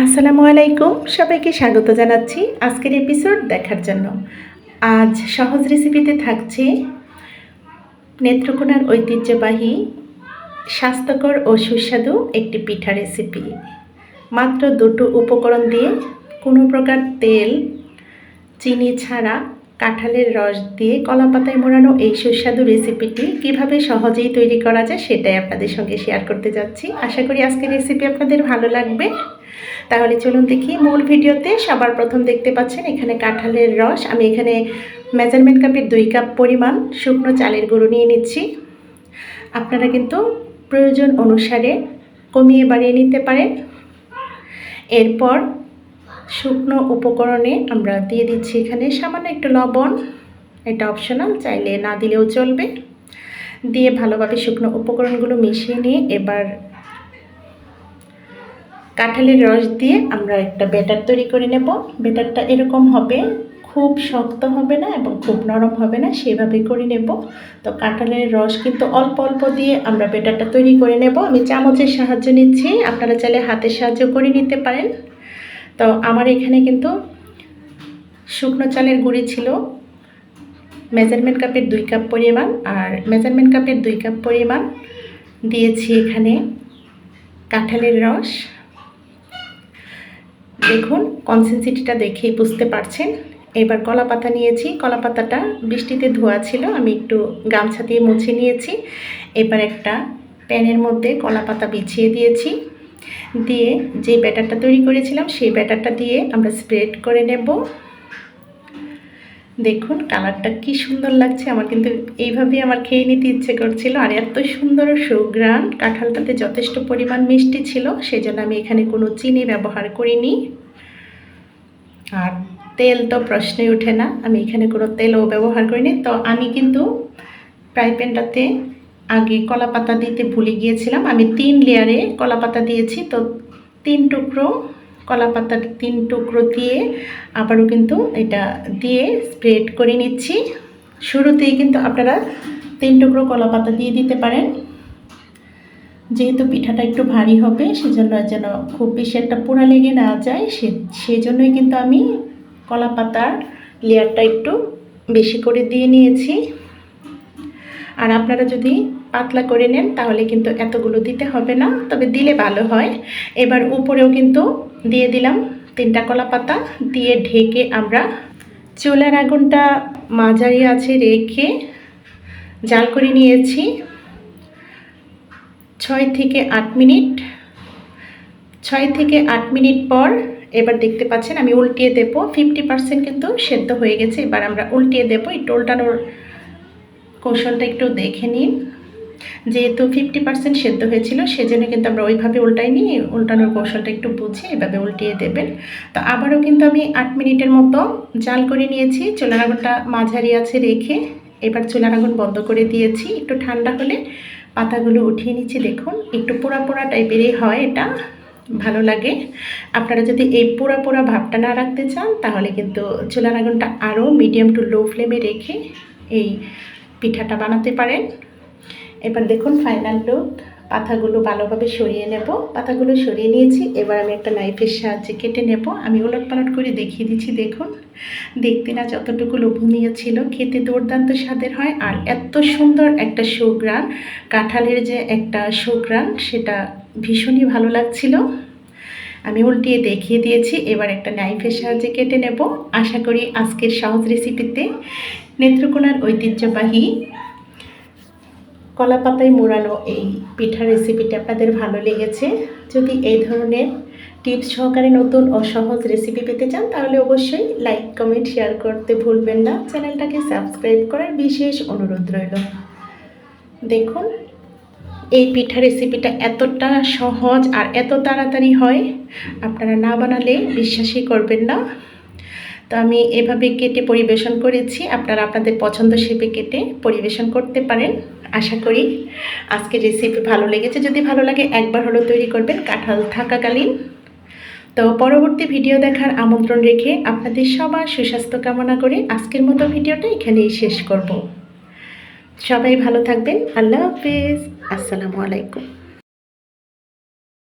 আসসালামু আলাইকুম। সবাইকে স্বাগত জানাচ্ছি আজকের এপিসোড দেখার জন্য। আজ সহজ রেসিপিতে থাকছে নেত্রকোনার ঐতিহ্যবাহী, স্বাস্থ্যকর ও সুস্বাদু একটি পিঠা রেসিপি মাত্র দুটো উপকরণ দিয়ে কোনো প্রকার তেল, চিনি ছাড়া কাঁঠালের রস দিয়ে কলা পাতায় মোড়ানো এই সুস্বাদু রেসিপিটি কীভাবে সহজেই তৈরি করা যায় সেটাই আপনাদের সঙ্গে শেয়ার করতে যাচ্ছি। আশা করি আজকের রেসিপি আপনাদের ভালো লাগবে। তাহলে চলুন দেখি, মূল ভিডিওতে সবার প্রথম দেখতে পাচ্ছেন এখানে কাঁঠালের রস। আমি এখানে মেজারমেন্ট কাপের দুই কাপ পরিমাণ শুকনো চালের গুঁড়ো নিয়ে নিচ্ছি। আপনারা কিন্তু প্রয়োজন অনুসারে কমিয়ে বাড়িয়ে নিতে পারেন। এরপর শুকনো উপকরণে আমরা দিয়ে দিচ্ছি এখানে সামান্য একটু লবণ। এটা অপশনাল চাইলে না দিলেও চলবে। দিয়ে ভালোভাবে শুকনো উপকরণগুলো মিশিয়ে নিয়ে এবার কাঁঠালের রস দিয়ে আমরা একটা ব্যাটার তৈরি করে নেব। ব্যাটারটা এরকম হবে, খুব শক্ত হবে না এবং খুব নরম হবে না, সেভাবে করে নেব। তো কাঁঠালের রস কিন্তু অল্প অল্প দিয়ে আমরা ব্যাটারটা তৈরি করে নেব। আমি চামচের সাহায্য নিচ্ছি, আপনারা চাইলে হাতের সাহায্য করে নিতে পারেন। তো আমার এখানে কিন্তু শুকনো চালের গুঁড়ি ছিল মেজারমেন্ট কাপের দুই কাপ পরিমাণ, আর মেজারমেন্ট কাপের দুই কাপ পরিমাণ দিয়েছি এখানে কাঁঠালের রস। দেখুন কনসেন্সিটিটা দেখেই বুঝতে পারছেন। এবার কলা পাতা নিয়েছি কলা পাতাটা বৃষ্টিতে ধোয়া ছিল, আমি একটু গামছা দিয়ে মুছে নিয়েছি। এবার একটা প্যানের মধ্যে কলা পাতা বিছিয়ে দিয়েছি। দিয়ে যে ব্যাটারটা তৈরি করেছিলাম, সেই ব্যাটারটা দিয়ে আমরা স্প্রেড করে নেব। দেখুন কালারটা কি সুন্দর লাগছে, আমার কিন্তু এইভাবেই আমার খেয়ে নিতে ইচ্ছে করছিল। আর এত সুন্দর সুগ্রান কাঁঠালটাতে যথেষ্ট পরিমাণ মিষ্টি ছিল, সেজন্য আমি এখানে কোনো চিনি ব্যবহার করিনি। আর তেল তো প্রশ্নই ওঠে না, আমি এখানে কোনো তেলও ব্যবহার করিনি। তো আমি কিন্তু ফ্রাই প্যানটাতে আগে কলা পাতা দিতে ভুলে গিয়েছিলাম। আমি তিন লেয়ারে কলা পাতা দিয়েছি। তো তিন টুকরো কলা পাতার তিন টুকরো দিয়ে আবারও কিন্তু এটা দিয়ে স্প্রেড করে নিচ্ছি। শুরুতেই কিন্তু আপনারা তিন টুকরো কলা পাতা দিয়ে দিতে পারেন। যেহেতু পিঠাটা একটু ভারী হবে, সেজন্য যেন খুব বেশি একটা পোড়া লেগে না যায়, সে সেই জন্যই কিন্তু আমি কলা পাতার লেয়ারটা একটু বেশি করে দিয়ে নিয়েছি। আর আপনারা যদি পাতলা করে নেন, তাহলে কিন্তু এতগুলো দিতে হবে না, তবে দিলে ভালো হয়। এবার উপরেও কিন্তু দিয়ে দিলাম তিনটা কলা পাতা, দিয়ে ঢেকে আমরা চুলার আগুনটা মাঝারি আছে রেখে জাল করে নিয়েছি। ছয় থেকে আট মিনিট। ছয় থেকে আট মিনিট পর এবার দেখতে পাচ্ছেন আমি উল্টিয়ে দেবো। ফিফটি পার্সেন্ট কিন্তু সেদ্ধ হয়ে গেছে, এবার আমরা উল্টিয়ে দেবো। একটু উল্টানোর কৌশলটা একটু দেখে নিন যেহেতু ফিফটি পার্সেন্ট সেদ্ধ হয়েছিল, সেজন্য কিন্তু আমরা ওইভাবে উল্টাইনি উল্টানোর কৌশলটা একটু বুঝে এভাবে উল্টিয়ে দেবেন। তো আবারও কিন্তু আমি আট মিনিটের মতো জাল করে নিয়েছি, চুলার আগুনটা মাঝারি আছে রেখে এবার চুলার আগুন বন্ধ করে দিয়েছি। একটু ঠান্ডা হলে পাতাগুলো উঠিয়ে নিচ্ছি, দেখুন, একটু পোড়া পোড়া টাইপেরই হয় এটা, ভালো লাগে। আপনারা যদি এই পোড়া পোড়া ভাবটা না রাখতে চান, তাহলে কিন্তু চুলার আগুনটা আরও মিডিয়াম টু লো ফ্লেমে রেখে এই পিঠাটা বানাতে পারেন। এবার দেখুন ফাইনাল লুক পাতাগুলো ভালোভাবে সরিয়ে নেব। পাতাগুলো সরিয়ে নিয়েছি, এবার আমি একটা নাইফের সাহায্যে কেটে নেব। আমি ওলট পালট করে দেখিয়ে দিচ্ছি, দেখুন। দেখতে না যতটুকু লোভনীয় ছিল, খেতে দুর্দান্ত স্বাদের হয় আর এত সুন্দর একটা সুগ্রান কাঁঠালের যে একটা সুগ্রান সেটা ভীষণই ভালো লাগছিল। আমি উল্টিয়ে দেখিয়ে দিয়েছি, এবার একটা নাইফের সাহায্যে কেটে নেব। আশা করি আজকের সহজ রেসিপিতে নেত্রকোনার ঐতিহ্যবাহী কলা পাতায় মোড়ানো এই পিঠা রেসিপিটা আপনাদের ভালো লেগেছে। যদি এই ধরনের টিপস সহকারে নতুন ও সহজ রেসিপি পেতে চান, তাহলে অবশ্যই লাইক কমেন্ট শেয়ার করতে ভুলবেন না। চ্যানেলটাকে সাবস্ক্রাইব করার বিশেষ অনুরোধ রইল। দেখুন, এই পিঠা রেসিপিটা এতটা সহজ আর এত তাড়াতাড়ি হয়, আপনারা না বানালে বিশ্বাসই করবেন না। তো আমি এভাবে কেটে পরিবেশন করেছি। আপনারা আপনাদের পছন্দ শেপে কেটে পরিবেশন করতে পারেন। আশা করি আজকে রেসিপি ভালো লেগেছে। যদি ভালো লাগে একবার হলো তৈরি করবেন কাঁঠাল থাকাকালীন। তো পরবর্তী ভিডিও দেখার আমন্ত্রণ রেখে আপনাদের সবার সুস্বাস্থ্য কামনা করে আজকের মতো ভিডিওটা এখানেই শেষ করব। সবাই ভালো থাকবেন। আল্লাহ হাফিজ। আসসালামু আলাইকুম।